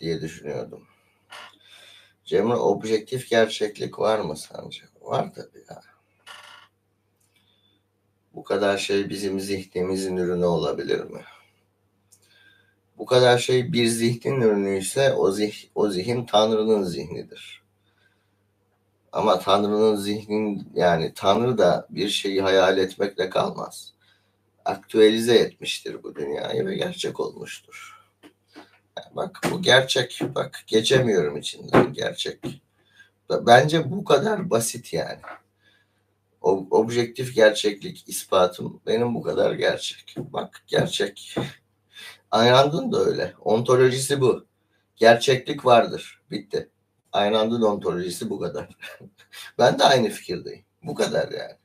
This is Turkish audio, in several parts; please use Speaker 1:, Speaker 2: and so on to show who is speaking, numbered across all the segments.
Speaker 1: diye düşünüyordum. Cemre objektif gerçeklik var mı sence? Var tabii ya. Bu kadar şey bizim zihnimizin ürünü olabilir mi? Bu kadar şey bir zihnin ürünüyse o, zih o zihin Tanrı'nın zihnidir. Ama Tanrı'nın zihnin yani Tanrı da bir şeyi hayal etmekle kalmaz. Aktüelize etmiştir bu dünyayı ve gerçek olmuştur. Bak bu gerçek. Bak geçemiyorum içinden gerçek. Bence bu kadar basit yani. O, objektif gerçeklik ispatım benim bu kadar gerçek. Bak gerçek. Aynandın da öyle. Ontolojisi bu. Gerçeklik vardır. Bitti. Aynandın ontolojisi bu kadar. ben de aynı fikirdeyim. Bu kadar yani.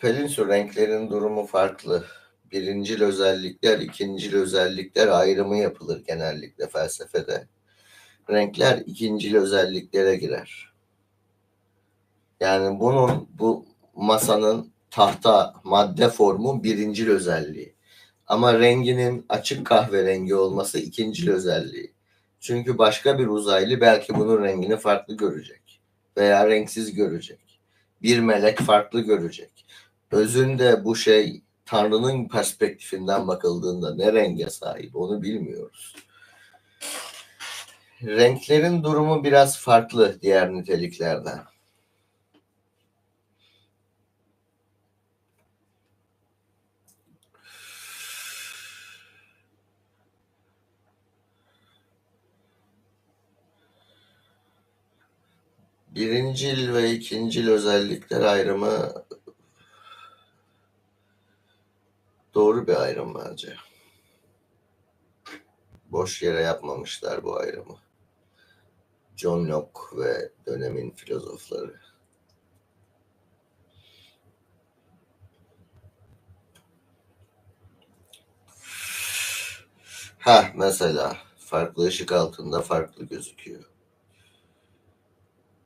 Speaker 1: O Pelinsü renklerin durumu farklı. Birincil özellikler, ikincil özellikler ayrımı yapılır genellikle felsefede. Renkler ikincil özelliklere girer. Yani bunun bu masanın tahta madde formu birincil özelliği. Ama renginin açık kahverengi olması ikincil özelliği. Çünkü başka bir uzaylı belki bunun rengini farklı görecek veya renksiz görecek bir melek farklı görecek. Özünde bu şey Tanrı'nın perspektifinden bakıldığında ne renge sahip onu bilmiyoruz. Renklerin durumu biraz farklı diğer niteliklerden. birincil ve ikincil özellikler ayrımı doğru bir ayrım bence. Boş yere yapmamışlar bu ayrımı. John Locke ve dönemin filozofları. Ha mesela farklı ışık altında farklı gözüküyor.